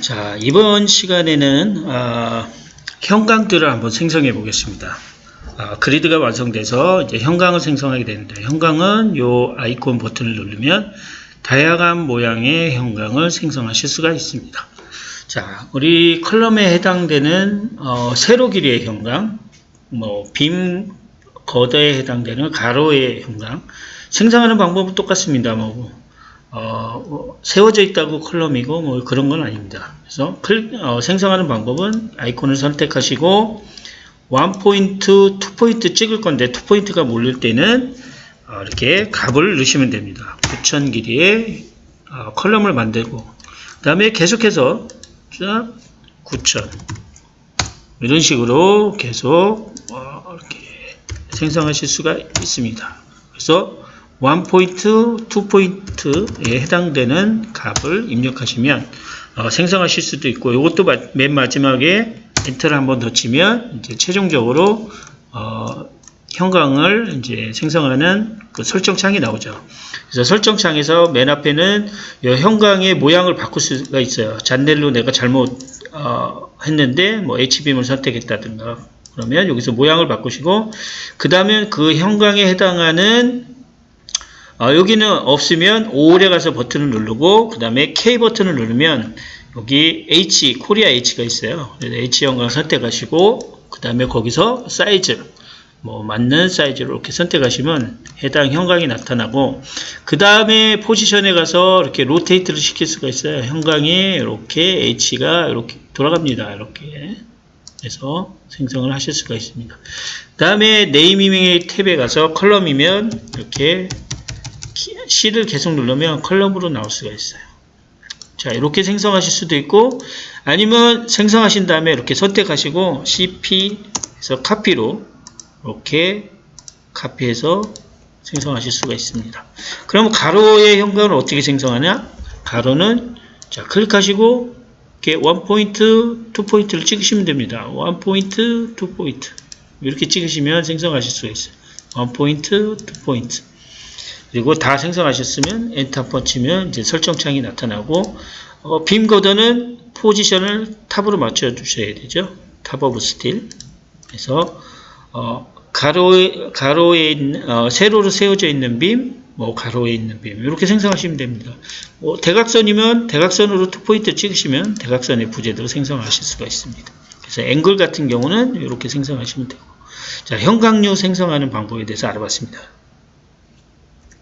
자, 이번 시간에는 아, 형광들을 한번 생성해 보겠습니다. 아, 그리드가 완성돼서 이제 형광을 생성하게 되는데 형광은 요 아이콘 버튼을 누르면 다양한 모양의 형광을 생성하실 수가 있습니다. 자, 우리 컬럼에 해당되는 어, 세로 길이의 형광, 뭐빔 거대에 해당되는 가로의 형광 생성하는 방법은 똑같습니다. 뭐 어, 뭐 세워져 있다고 컬럼이고 뭐 그런 건 아닙니다. 그래서 클, 어, 생성하는 방법은 아이콘을 선택하시고 원 포인트, 투 포인트 찍을 건데 투 포인트가 몰릴 때는 어, 이렇게 값을 넣으시면 됩니다. 9천 길이의 어, 컬럼을 만들고 그 다음에 계속해서 자 9천 이런 식으로 계속 어, 이렇게 생성하실 수가 있습니다. 그래서 1포인트, 2포인트에 해당되는 값을 입력하시면 어, 생성하실 수도 있고 이것도 마- 맨 마지막에 엔터를 한번 더 치면 이제 최종적으로 어, 형광을 이제 생성하는 그 설정창이 나오죠. 그래서 설정창에서 맨 앞에는 이 형광의 모양을 바꿀 수가 있어요. 잔넬로 내가 잘못 어, 했는데 뭐 HBM을 선택했다든가 그러면 여기서 모양을 바꾸시고 그 다음에 그 형광에 해당하는 어, 여기는 없으면 5홀에 가서 버튼을 누르고 그 다음에 K 버튼을 누르면 여기 H 코리아 H가 있어요. 그래서 H 형광 선택하시고 그 다음에 거기서 사이즈 뭐 맞는 사이즈로 이렇게 선택하시면 해당 형광이 나타나고 그 다음에 포지션에 가서 이렇게 로테이트를 시킬 수가 있어요. 형광이 이렇게 H가 이렇게 돌아갑니다. 이렇게 해서 생성을 하실 수가 있습니다. 그 다음에 네이밍의 탭에 가서 컬럼이면 이렇게 키- C를 계속 누르면 컬럼으로 나올 수가 있어요. 자, 이렇게 생성하실 수도 있고, 아니면 생성하신 다음에 이렇게 선택하시고, CP에서 카피로, 이렇게 카피해서 생성하실 수가 있습니다. 그럼 가로의 형광을 어떻게 생성하냐? 가로는, 자, 클릭하시고, 이렇게 원 포인트, 투 포인트를 찍으시면 됩니다. 원 포인트, 투 포인트. 이렇게 찍으시면 생성하실 수가 있어요. 원 포인트, 투 포인트. 그리고 다 생성하셨으면 엔터 한번 치면 이제 설정창이 나타나고 어, 빔 거더는 포지션을 탑으로 맞춰 주셔야 되죠. 탑 오브 스틸. 그래서 어, 가로에 가로에 있는 어, 세로로 세워져 있는 빔, 뭐 가로에 있는 빔 이렇게 생성하시면 됩니다. 뭐 대각선이면 대각선으로 투 포인트 찍으시면 대각선의 부재대로 생성하실 수가 있습니다. 그래서 앵글 같은 경우는 이렇게 생성하시면 되고 자 형광류 생성하는 방법에 대해서 알아봤습니다.